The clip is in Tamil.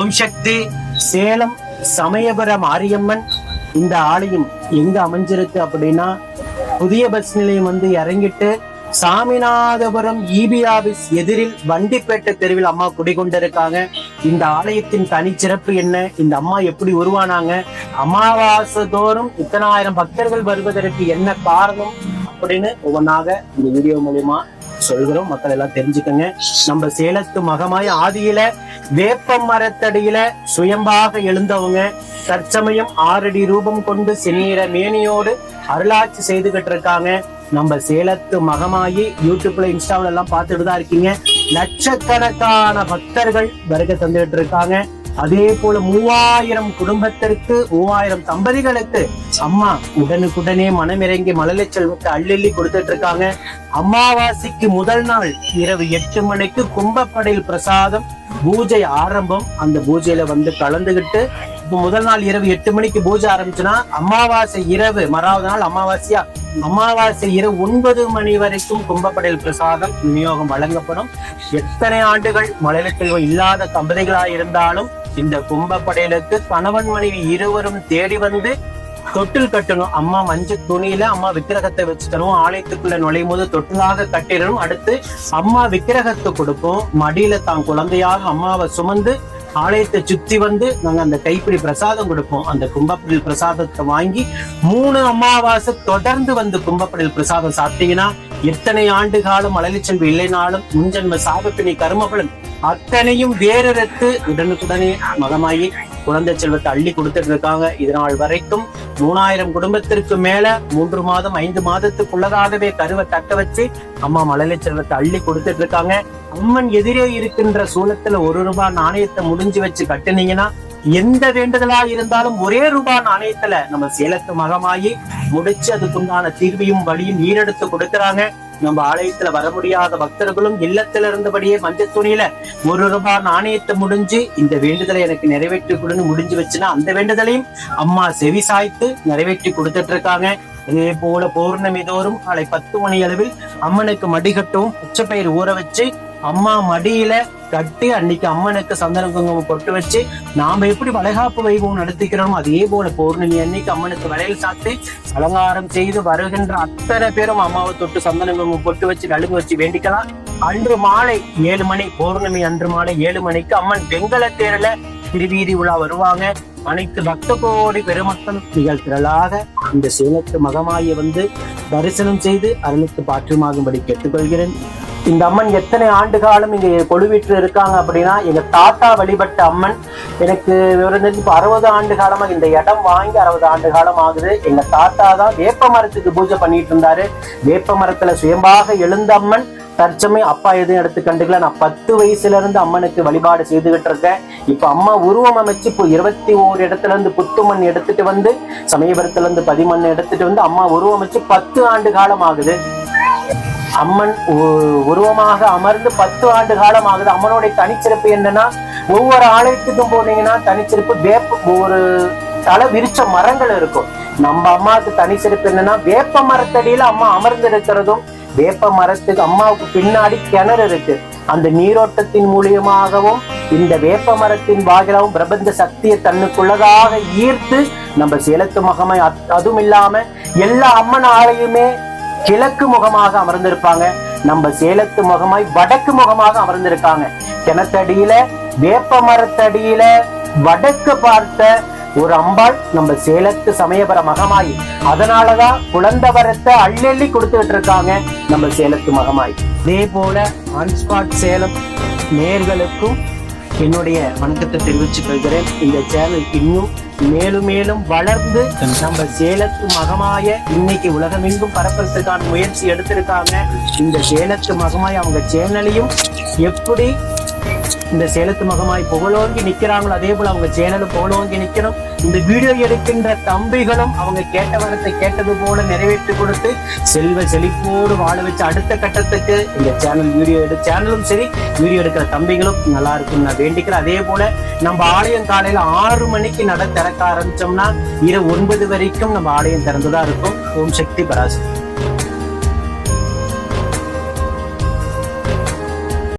ஓம் சக்தி. சேலம் சமயபுரம் மாரியம்மன் இந்த ஆலயம் எங்க அமைஞ்சிருக்கு அப்படின்னா புதிய பஸ் நிலையம் வந்து இறங்கிட்டு சாமிநாதபுரம் இபி ஆபீஸ் எதிரில் வண்டிப்பேட்டை தெருவில் அம்மா குடிகொண்டிருக்காங்க. இந்த ஆலயத்தின் தனிச்சிறப்பு என்ன? இந்த அம்மா எப்படி உருவானாங்க? அமாவாசை தோறும் இத்தனாயிரம் பக்தர்கள் வருவதற்கு என்ன காரணம்? அப்படின்னு ஒவ்வொன்றாக இந்த வீடியோ மூலியமா சொல்கிறோம். மக்கள் எல்லாம் தெரிஞ்சுக்கங்க. நம்ம சேலத்து மகமாய ஆதியில வேப்ப மரத்தடியில சுயம்பாக எழுந்தவங்க தற்சமயம் ஆறடி ரூபம் கொண்டு செந்நீர மேனியோடு அருளாட்சி செய்துகிட்டு இருக்காங்க நம்ம சேலத்து மகமாயி யூடியூப்ல இன்ஸ்டாவில எல்லாம் பார்த்துட்டு தான் இருக்கீங்க. லட்சக்கணக்கான பக்தர்கள் வருகை தந்துகிட்டு இருக்காங்க அதே போல மூவாயிரம் குடும்பத்திற்கு மூவாயிரம் தம்பதிகளுக்கு அம்மா உடனுக்குடனே மனமிறங்கி மழலை செல்வத்தை அள்ளி கொடுத்துட்டு இருக்காங்க அமாவாசைக்கு முதல் நாள் இரவு எட்டு மணிக்கு கும்பப்படையில் பிரசாதம் பூஜை ஆரம்பம். அந்த பூஜையில வந்து கலந்துகிட்டு இப்போ முதல் நாள் இரவு எட்டு மணிக்கு பூஜை ஆரம்பிச்சுன்னா அமாவாசை இரவு மறாவது நாள் அமாவாசையா? அமாவாசை இரவு ஒன்பது மணி வரைக்கும் கும்பப்படையில் பிரசாதம் விநியோகம் வழங்கப்படும். எத்தனை ஆண்டுகள் மலையில செல்வம் இல்லாத தம்பதிகளா இருந்தாலும் இந்த கும்பப்படையலுக்கு கணவன் மனைவி இருவரும் தேடி வந்து தொட்டில் கட்டணும். அம்மா மஞ்சள் துணியில அம்மா விக்கிரகத்தை வச்சுக்கணும். ஆலயத்துக்குள்ள நுழையும் போது தொட்டிலாக கட்டிடணும். அடுத்து அம்மா விக்கிரகத்தை கொடுப்போம் மடியில தான் குழந்தையாக அம்மாவை சுமந்து ஆலயத்தை சுத்தி வந்து நாங்க அந்த கைப்பிடி பிரசாதம் கொடுப்போம். அந்த கும்பப்படில் பிரசாதத்தை வாங்கி மூணு அமாவாசை தொடர்ந்து வந்து கும்பப்படில் பிரசாதம் சாப்பிட்டீங்கன்னா எத்தனை ஆண்டு காலம் மலலிச்செல்வி இல்லைனாலும் முன்ஜென்ம சாபப்பிணி கருமபலன் அத்தனையும் வேறெடுத்து உடனுக்குடனே மகமாயி குழந்தை செல்வத்தை அள்ளி கொடுத்துட்டு இருக்காங்க இதனால் வரைக்கும் மூணாயிரம் குடும்பத்திற்கு மேல மூன்று மாதம் ஐந்து மாதத்துக்குள்ளதாகவே கருவை தக்க வச்சு அம்மா மழலை செல்வத்தை அள்ளி கொடுத்துட்டு இருக்காங்க அம்மன் எதிரே இருக்கின்ற சூலத்துல ஒரு ரூபாய் நாணயத்தை முடிஞ்சு வச்சு கட்டுனீங்கன்னா எந்த வேண்டுதலா இருந்தாலும் ஒரே ரூபாய் நாணயத்துல நம்ம சேலத்து மகமாயி முடிச்சு அதுக்குண்டான தீர்வையும் வழியும் ஈரெடுத்து கொடுக்கறாங்க. நம்ம ஆலயத்துல வர முடியாத பக்தர்களும் இல்லத்துல இருந்தபடியே மஞ்சள் துணியில ஒரு ரூபாய் நாணயத்தை முடிஞ்சு இந்த வேண்டுதலை எனக்கு நிறைவேற்றி கொடுன்னு முடிஞ்சு வச்சுன்னா அந்த வேண்டுதலையும் அம்மா செவி சாய்த்து நிறைவேற்றி கொடுத்துட்டு இருக்காங்க. இதே போல பௌர்ணமி தோறும் காலை பத்து மணி அளவில் அம்மனுக்கு மடிகட்டும் உச்சப்பயிர் ஊற வச்சு அம்மா மடியில கட்டி அன்னைக்கு அம்மனுக்கு சந்தன குங்குமம் பொட்டு வச்சு நாம எப்படி வளைகாப்பு வைபவம் நடத்திக்கிறோமோ அதே போல பௌர்ணமி அன்னைக்கு அம்மனுக்கு வளையல் சாத்தி அலங்காரம் செய்து வருகின்ற அத்தனை பேரும் அம்மாவை தொட்டு சந்தன குங்குமம் பொட்டு வச்சு நலுங்கு வச்சு வேண்டிக்கலாம். அன்று மாலை ஏழு மணி பௌர்ணமி அன்று மாலை ஏழு மணிக்கு அம்மன் வெங்கல தேரில திருவீதி உலா வருவாங்க. அனைத்து பக்த கோடி பெருமக்கள் நிகழ் திரளாக இந்த சேலத்து மகமாயை வந்து தரிசனம் செய்து அருளுக்கு பாற்றியமாகும்படி கேட்டுக்கொள்கிறேன். இந்த அம்மன் எத்தனை ஆண்டு காலம் இங்க கொழுவிட்டு இருக்காங்க அப்படின்னா எங்க தாத்தா வழிபட்ட அம்மன் எனக்கு விவரம் தெரிஞ்சு இப்போ அறுபது ஆண்டு காலமா இந்த இடம் வாங்கி அறுபது ஆண்டு காலம் ஆகுது. எங்க தாத்தா தான் வேப்ப மரத்துக்கு பூஜை பண்ணிட்டு இருந்தாரு. வேப்ப மரத்துல சுயம்பாக எழுந்த அம்மன் தற்சமயம் அப்பா எதுவும் எடுத்து கண்டுக்கல. நான் பத்து வயசுல இருந்து அம்மனுக்கு வழிபாடு செய்துகிட்டு இருக்கேன். இப்ப அம்மா உருவம் அமைச்சு இப்போ இருபத்தி ஓரு இடத்துல இருந்து புத்து மண் எடுத்துட்டு வந்து சமயபுரத்துல இருந்து பதிமண் எடுத்துட்டு வந்து அம்மா உருவம் அமைச்சு பத்து ஆண்டு காலம் ஆகுது. அம்மன் உருவமாக அமர்ந்து பத்து ஆண்டு காலம் ஆகுது அம்மனுடைய தனிச்சிறப்பு என்னன்னா ஒவ்வொரு ஆலயத்துக்கும் போனீங்கன்னா தனிச்சிறப்பு வேப்ப ஒரு தலை விரிச்ச மரங்கள் இருக்கும். நம்ம அம்மாவுக்கு தனிச்சிறப்பு என்னன்னா வேப்ப மரத்தடியில அம்மா அமர்ந்து இருக்கிறதும் வேப்ப மரத்துக்கு அம்மாவுக்கு பின்னாடி கிணறு இருக்கு. அந்த நீரோட்டத்தின் மூலியமாகவும் இந்த வேப்ப மரத்தின் வாயிலாகவும் பிரபஞ்ச சக்தியை தன்னுக்குள்ளதாக ஈர்த்து நம்ம சேலத்து மகமை அதுவும் இல்லாம எல்லா அம்மன் ஆலையுமே கிழக்கு முகமாக அமர்ந்திருப்பாங்க. நம்ம சேலத்து முகமாய் வடக்கு முகமாக அமர்ந்திருக்காங்க. கிணத்தடியில வேப்ப மரத்தடியில வடக்கு பார்த்த ஒரு அம்பாள் நம்ம சேலத்து சமயபர மகமாய். அதனாலதான் குழந்தை வரத்தை அள்ளி கொடுத்துட்டு இருக்காங்க நம்ம சேலத்து மகமாய். இதே போல அன்ஸ்பாட் சேலம் நேர்களுக்கும் என்னுடைய வணக்கத்தை தெரிவித்துக் கொள்கிறேன். இந்த சேனல் இன்னும் மேலும் மேலும் வளர்ந்து நம்ம சேலத்து மகமாய இன்னைக்கு உலகமெங்கும் பரப்புறதுக்கான முயற்சி எடுத்திருக்காங்க. இந்த சேலத்து மகமாய அவங்க சேனலையும் எப்படி இந்த சேலத்து மகமாய் புகழோங்கி நிக்கிறாங்களோ அதே போல அவங்க சேனலும் புகழோங்கி நிக்கணும் இந்த வீடியோ எடுக்கின்ற தம்பிகளும் அவங்க கேட்ட வரத்தை கேட்டது போல நிறைவேற்றி கொடுத்து செல்வ செழிப்போடு வாழ வச்சு அடுத்த கட்டத்துக்கு இந்த சேனல் வீடியோ எடு சேனலும் சரி வீடியோ எடுக்கிற தம்பிகளும் நல்லா இருக்கும் நான் வேண்டிக்கிறேன். அதே போல நம்ம ஆலயம் காலையில ஆறு மணிக்கு நட திறக்க ஆரம்பிச்சோம்னா இரவு ஒன்பது வரைக்கும் நம்ம ஆலயம் திறந்துதான் இருக்கும். ஓம் சக்தி பராசக்தி.